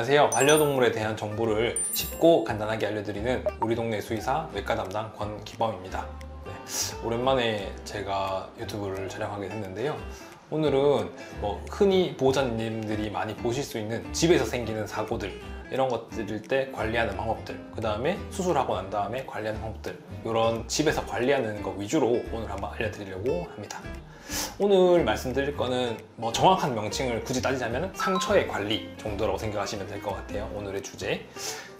안녕하세요. 반려동물에 대한 정보를 쉽고 간단하게 알려드리는 우리 동네 수의사 외과 담당 권기범입니다. 네, 오랜만에 제가 유튜브를 촬영하게 됐는데요. 오늘은 뭐 흔히 보호자님들이 많이 보실 수 있는 집에서 생기는 사고들 이런 것들일 때 관리하는 방법들 그 다음에 수술하고 난 다음에 관리하는 방법들 이런 집에서 관리하는 거 위주로 오늘 한번 알려드리려고 합니다. 오늘 말씀드릴 거는 뭐 정확한 명칭을 굳이 따지자면 상처의 관리 정도라고 생각하시면 될 것 같아요. 오늘의 주제.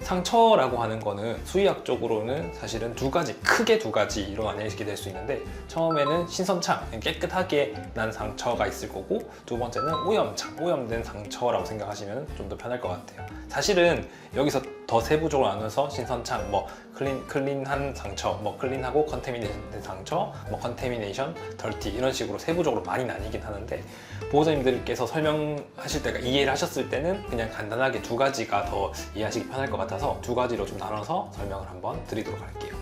상처라고 하는 거는 수의학적으로는 사실은 두 가지, 크게 두 가지로 나뉘게 될 수 있는데 처음에는 신선창, 깨끗하게 난 상처 가 있을 거고 두 번째는 오염창, 오염된 상처라고 생각하시면 좀 더 편할 것 같아요. 사실은 여기서 더 세부적으로 나눠서 신선창, 뭐 클린, 클린한 상처, 뭐 클린하고 컨테미네이션 된 상처, 뭐 컨테미네이션, 덜티 이런 식으로 세부적으로 많이 나뉘긴 하는데 보호자님들께서 설명하실 때가 이해를 하셨을 때는 그냥 간단하게 두 가지가 더 이해하시기 편할 것 같아서 두 가지로 좀 나눠서 설명을 한번 드리도록 할게요.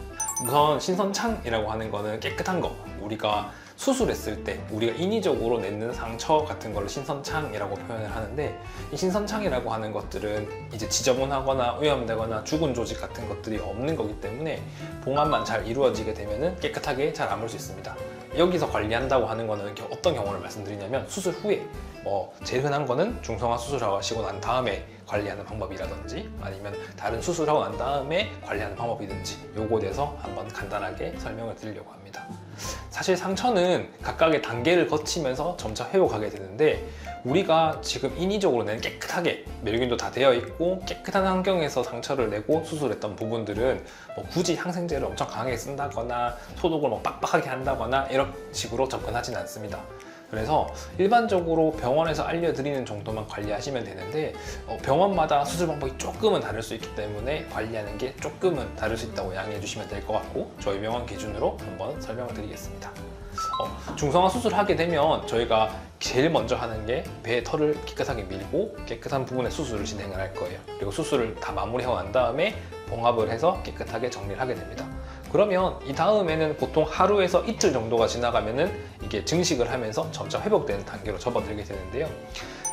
우선 신선창이라고 하는 거는 깨끗한 거 우리가 수술했을 때 우리가 인위적으로 냈는 상처 같은 걸로 신선창이라고 표현을 하는데 이 신선창이라고 하는 것들은 이제 지저분하거나 오염되거나 죽은 조직 같은 것들이 없는 거기 때문에 봉합만 잘 이루어지게 되면 깨끗하게 잘 아물 수 있습니다. 여기서 관리한다고 하는 거는 겨- 어떤 경우를 말씀드리냐면 수술 후에 뭐 제일 흔한 거는 중성화 수술하시고 난 다음에 관리하는 방법이라든지 아니면 다른 수술하고 난 다음에 관리하는 방법이든지 요거에 대해서 한번 간단하게 설명을 드리려고 합니다. 사실 상처는 각각의 단계를 거치면서 점차 회복하게 되는데 우리가 지금 인위적으로 낸 깨끗하게 멸균도 다 되어 있고 깨끗한 환경에서 상처를 내고 수술했던 부분들은 뭐 굳이 항생제를 엄청 강하게 쓴다거나 소독을 뭐 빡빡하게 한다거나 이런 식으로 접근하진 않습니다. 그래서 일반적으로 병원에서 알려드리는 정도만 관리하시면 되는데 어, 병원마다 수술 방법이 조금은 다를 수 있기 때문에 관리하는 게 조금은 다를 수 있다고 양해해 주시면 될 것 같고 저희 병원 기준으로 한번 설명을 드리겠습니다. 어, 중성화 수술하게 되면 저희가 제일 먼저 하는 게 배의 털을 깨끗하게 밀고 깨끗한 부분에 수술을 진행을 할 거예요. 그리고 수술을 다 마무리하고 난 다음에 봉합을 해서 깨끗하게 정리를 하게 됩니다. 그러면 이 다음에는 보통 하루에서 이틀 정도가 지나가면은 이게 증식을 하면서 점차 회복되는 단계로 접어들게 되는데요.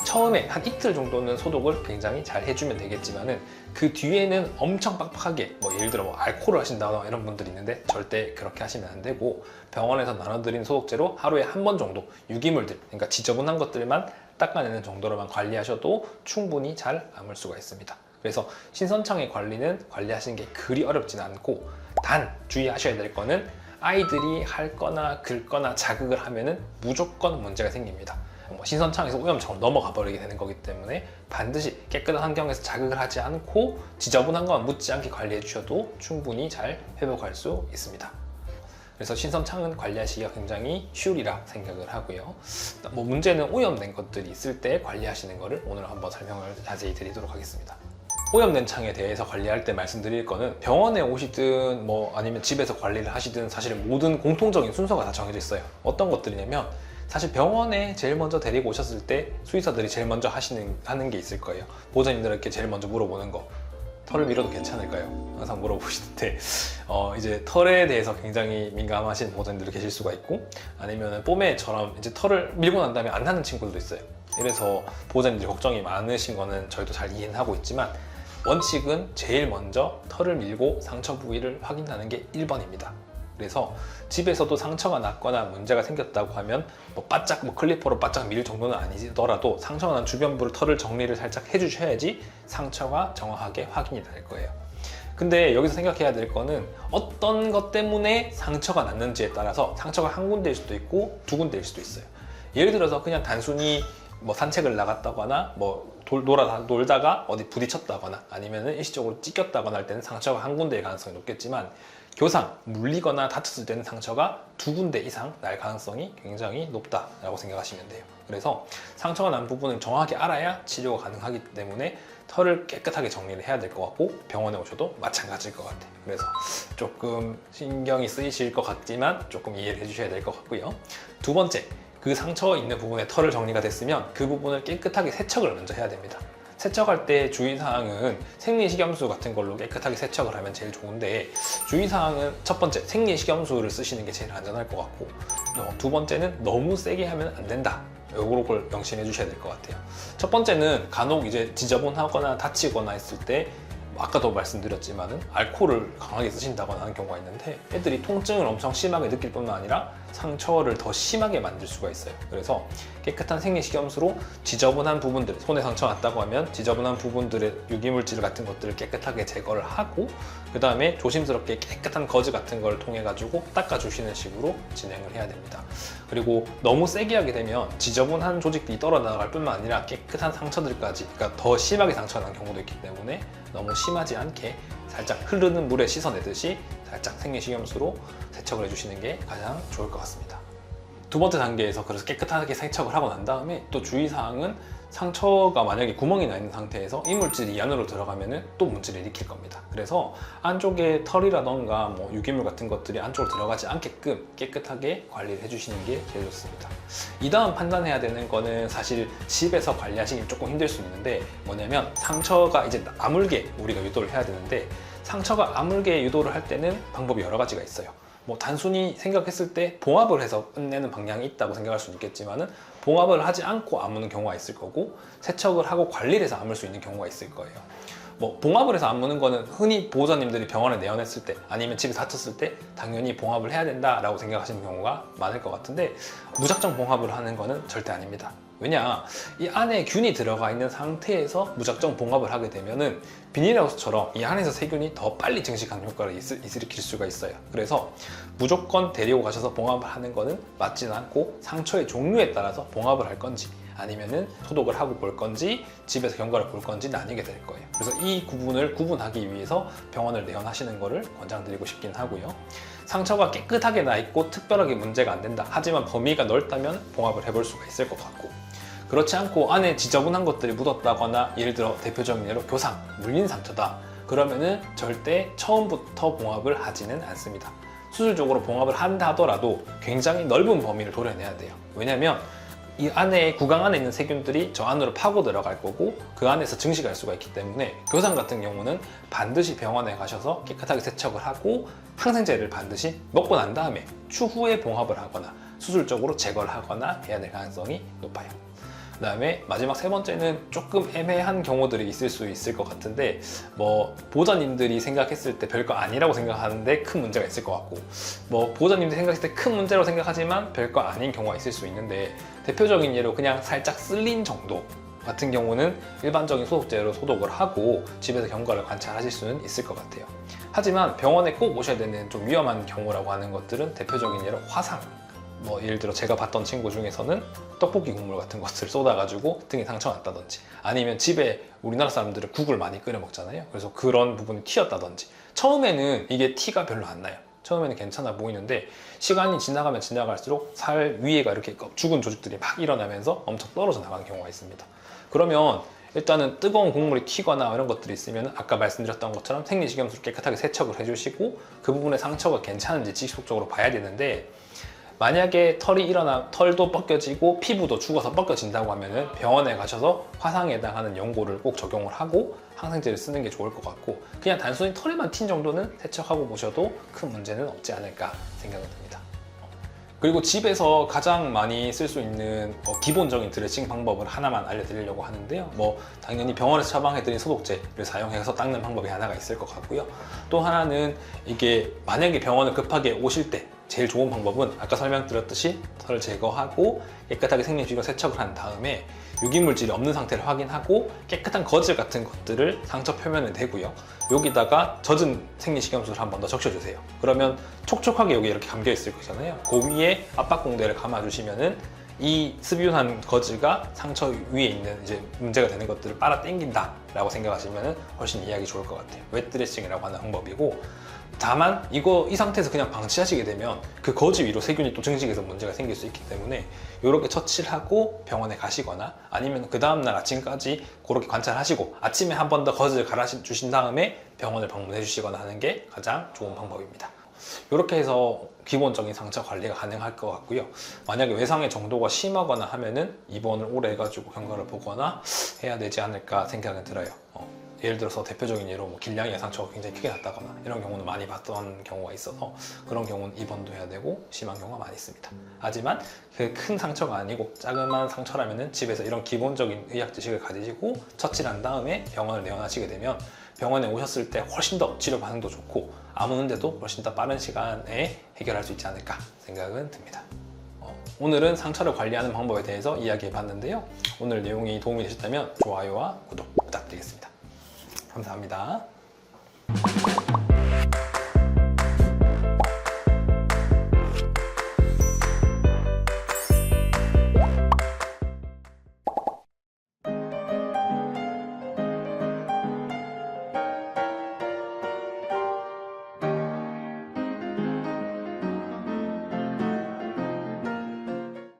처음에 한 이틀 정도는 소독을 굉장히 잘 해주면 되겠지만은 그 뒤에는 엄청 빡빡하게 뭐 예를 들어 뭐 알코올을 하신다거나 이런 분들이 있는데 절대 그렇게 하시면 안 되고 병원에서 나눠드린 소독제로 하루에 한 번 정도 유기물들 그러니까 지저분한 것들만 닦아내는 정도로만 관리하셔도 충분히 잘 아물 수가 있습니다. 그래서 신선창의 관리는 관리하시는 게 그리 어렵진 않고 단 주의하셔야 될 거는 아이들이 핥거나 긁거나 자극을 하면은 무조건 문제가 생깁니다. 뭐 신선창에서 오염처럼 넘어가 버리게 되는 거기 때문에 반드시 깨끗한 환경에서 자극을 하지 않고 지저분한 건 묻지 않게 관리해 주셔도 충분히 잘 회복할 수 있습니다. 그래서 신선창은 관리하시기가 굉장히 쉬우리라 생각을 하고요. 뭐 문제는 오염된 것들이 있을 때 관리하시는 거를 오늘 한번 설명을 자세히 드리도록 하겠습니다. 오염된 창에 대해서 관리할 때 말씀드릴 거는 병원에 오시든 뭐 아니면 집에서 관리를 하시든 사실 모든 공통적인 순서가 다 정해져 있어요. 어떤 것들이냐면 사실 병원에 제일 먼저 데리고 오셨을 때 수의사들이 제일 먼저 하시는 하는 게 있을 거예요. 보호자님들에게 제일 먼저 물어보는 거. 털을 밀어도 괜찮을까요? 항상 물어보시는데 어, 이제 털에 대해서 굉장히 민감하신 보호자님들이 계실 수가 있고 아니면 뽀매처럼 이제 털을 밀고 난 다음에 안 나는 친구들도 있어요. 이래서 보호자님들이 걱정이 많으신 거는 저희도 잘 이해는 하고 있지만 원칙은 제일 먼저 털을 밀고 상처 부위를 확인하는 게 1번입니다. 그래서 집에서도 상처가 났거나 문제가 생겼다고 하면 뭐 바짝 뭐 클리퍼로 바짝 밀 정도는 아니더라도 상처가 난 주변부를 털을 정리를 살짝 해주셔야지 상처가 정확하게 확인이 될 거예요. 근데 여기서 생각해야 될 거는 어떤 것 때문에 상처가 났는지에 따라서 상처가 한 군데일 수도 있고 두 군데일 수도 있어요. 예를 들어서 그냥 단순히 뭐 산책을 나갔다거나 뭐 돌, 놀아, 놀다가 어디 부딪혔다거나 아니면은 일시적으로 찢겼다거나 할 때는 상처가 한 군데일 가능성이 높겠지만 교상, 물리거나 다쳤을 때는 상처가 두 군데 이상 날 가능성이 굉장히 높다라고 생각하시면 돼요. 그래서 상처가 난 부분을 정확히 알아야 치료가 가능하기 때문에 털을 깨끗하게 정리를 해야 될 것 같고 병원에 오셔도 마찬가지일 것 같아요. 그래서 조금 신경이 쓰이실 것 같지만 조금 이해를 해주셔야 될 것 같고요. 두 번째, 그 상처 있는 부분에 털을 정리가 됐으면 그 부분을 깨끗하게 세척을 먼저 해야 됩니다. 세척할 때 주의사항은 생리식염수 같은 걸로 깨끗하게 세척을 하면 제일 좋은데 주의사항은 첫 번째 생리식염수를 쓰시는 게 제일 안전할 것 같고 어, 두 번째는 너무 세게 하면 안 된다 요걸 명심해 주셔야 될 것 같아요. 첫 번째는 간혹 이제 지저분하거나 다치거나 했을 때 아까도 말씀드렸지만은 알코올을 강하게 쓰신다거나 하는 경우가 있는데 애들이 통증을 엄청 심하게 느낄 뿐만 아니라 상처를 더 심하게 만들 수가 있어요. 그래서 깨끗한 생리식염수로 지저분한 부분들, 손에 상처 났다고 하면 지저분한 부분들의 유기물질 같은 것들을 깨끗하게 제거를 하고 그 다음에 조심스럽게 깨끗한 거즈 같은 걸 통해 가지고 닦아주시는 식으로 진행을 해야 됩니다. 그리고 너무 세게 하게 되면 지저분한 조직들이 떨어나갈 뿐만 아니라 깨끗한 상처들까지 그러니까 더 심하게 상처난 경우도 있기 때문에 너무 심하지 않게 살짝 흐르는 물에 씻어내듯이 살짝 생리식염수로 세척을 해주시는 게 가장 좋을 것 같습니다. 두 번째 단계에서 그래서 깨끗하게 세척을 하고 난 다음에 또 주의사항은 상처가 만약에 구멍이 나 있는 상태에서 이물질이 이 안으로 들어가면은 또 문제를 일으킬 겁니다. 그래서 안쪽에 털이라던가 뭐 유기물 같은 것들이 안쪽으로 들어가지 않게끔 깨끗하게 관리를 해주시는 게 제일 좋습니다. 이 다음 판단해야 되는 거는 사실 집에서 관리하시기 조금 힘들 수 있는데 뭐냐면 상처가 이제 아물게 우리가 유도를 해야 되는데 상처가 아물게 유도를 할 때는 방법이 여러 가지가 있어요. 뭐 단순히 생각했을 때 봉합을 해서 끝내는 방향이 있다고 생각할 수 있겠지만은 봉합을 하지 않고 아무는 경우가 있을 거고 세척을 하고 관리를 해서 아물 수 있는 경우가 있을 거예요. 뭐 봉합을 해서 아무는 거는 흔히 보호자님들이 병원에 내원했을 때 아니면 집에 다쳤을 때 당연히 봉합을 해야 된다 라고 생각하시는 경우가 많을 것 같은데 무작정 봉합을 하는 거는 절대 아닙니다. 왜냐 이 안에 균이 들어가 있는 상태에서 무작정 봉합을 하게 되면은 비닐하우스처럼 이 안에서 세균이 더 빨리 증식하는 효과를 있- 일으킬 수가 있어요. 그래서 무조건 데리고 가셔서 봉합을 하는 거는 맞지는 않고 상처의 종류에 따라서 봉합을 할 건지 아니면은 소독을 하고 볼 건지 집에서 경과를 볼 건지 나뉘게 될 거예요. 그래서 이 구분을 구분하기 위해서 병원을 내원하시는 거를 권장드리고 싶긴 하고요. 상처가 깨끗하게 나 있고 특별하게 문제가 안 된다. 하지만 범위가 넓다면 봉합을 해볼 수가 있을 것 같고 그렇지 않고 안에 지저분한 것들이 묻었다거나 예를 들어 대표적인 예로 교상, 물린 상처다. 그러면은 절대 처음부터 봉합을 하지는 않습니다. 수술적으로 봉합을 한다 하더라도 굉장히 넓은 범위를 도려내야 돼요. 왜냐면 이 안에 구강 안에 있는 세균들이 저 안으로 파고 들어갈 거고 그 안에서 증식할 수가 있기 때문에 교상 같은 경우는 반드시 병원에 가셔서 깨끗하게 세척을 하고 항생제를 반드시 먹고 난 다음에 추후에 봉합을 하거나 수술적으로 제거를 하거나 해야 될 가능성이 높아요. 그 다음에 마지막 세 번째는 조금 애매한 경우들이 있을 수 있을 것 같은데 뭐 보호자님들이 생각했을 때 별거 아니라고 생각하는데 큰 문제가 있을 것 같고 뭐 보호자님들이 생각했을 때 큰 문제라고 생각하지만 별거 아닌 경우가 있을 수 있는데 대표적인 예로 그냥 살짝 쓸린 정도 같은 경우는 일반적인 소독제로 소독을 하고 집에서 경과를 관찰하실 수는 있을 것 같아요. 하지만 병원에 꼭 오셔야 되는 좀 위험한 경우라고 하는 것들은 대표적인 예로 화상 뭐 예를 들어 제가 봤던 친구 중에서는 떡볶이 국물 같은 것을 쏟아가지고 등에 상처 났다든지 아니면 집에 우리나라 사람들은 국을 많이 끓여 먹잖아요. 그래서 그런 부분이 튀었다든지. 처음에는 이게 티가 별로 안 나요. 처음에는 괜찮아 보이는데 시간이 지나가면 지나갈수록 살 위에가 이렇게 죽은 조직들이 막 일어나면서 엄청 떨어져 나가는 경우가 있습니다. 그러면 일단은 뜨거운 국물이 튀거나 이런 것들이 있으면 아까 말씀드렸던 것처럼 생리식염수로 깨끗하게 세척을 해주시고 그 부분의 상처가 괜찮은지 지속적으로 봐야 되는데 만약에 털이 일어나 털도 벗겨지고 피부도 죽어서 벗겨진다고 하면은 병원에 가셔서 화상에 해당하는 연고를 꼭 적용을 하고 항생제를 쓰는 게 좋을 것 같고 그냥 단순히 털에만 튄 정도는 세척하고 보셔도 큰 문제는 없지 않을까 생각이 듭니다. 그리고 집에서 가장 많이 쓸 수 있는 어, 기본적인 드레싱 방법을 하나만 알려드리려고 하는데요. 뭐 당연히 병원에서 처방해드린 소독제를 사용해서 닦는 방법이 하나가 있을 것 같고요. 또 하나는 이게 만약에 병원을 급하게 오실 때 제일 좋은 방법은 아까 설명드렸듯이 털을 제거하고 깨끗하게 생리주기로 세척을 한 다음에 유기물질이 없는 상태를 확인하고 깨끗한 거즈 같은 것들을 상처 표면에 대고요. 여기다가 젖은 생리식염수를 한 번 더 적셔주세요. 그러면 촉촉하게 여기 이렇게 감겨 있을 거잖아요. 그 위에 압박공대를 감아주시면은 이 스비운한 거즈가 상처 위에 있는 이제 문제가 되는 것들을 빨아 당긴다 라고 생각하시면 훨씬 이해하기 좋을 것 같아요. 웨트드레싱이라고 하는 방법이고 다만 이거 이 상태에서 그냥 방치하시게 되면 그 거즈 위로 세균이 또 증식해서 문제가 생길 수 있기 때문에 이렇게 처치를 하고 병원에 가시거나 아니면 그 다음날 아침까지 그렇게 관찰하시고 아침에 한 번 더 거즈를 갈아 주신 다음에 병원을 방문해 주시거나 하는 게 가장 좋은 방법입니다. 이렇게 해서 기본적인 상처 관리가 가능할 것 같고요. 만약에 외상의 정도가 심하거나 하면은 입원을 오래 해가지고 경과를 보거나 해야 되지 않을까 생각은 들어요. 어, 예를 들어서 대표적인 예로 뭐 길냥이의 상처가 굉장히 크게 났다거나 이런 경우는 많이 봤던 경우가 있어서 그런 경우는 입원도 해야 되고 심한 경우가 많이 있습니다. 하지만 그 큰 상처가 아니고 자그마한 상처라면은 집에서 이런 기본적인 의학 지식을 가지시고 처치를 한 다음에 병원을 내원하시게 되면 병원에 오셨을 때 훨씬 더 치료 반응도 좋고 아무는데도 훨씬 더 빠른 시간에 해결할 수 있지 않을까 생각은 듭니다. 어, 오늘은 상처를 관리하는 방법에 대해서 이야기해 봤는데요. 오늘 내용이 도움이 되셨다면 좋아요와 구독 부탁드리겠습니다. 감사합니다.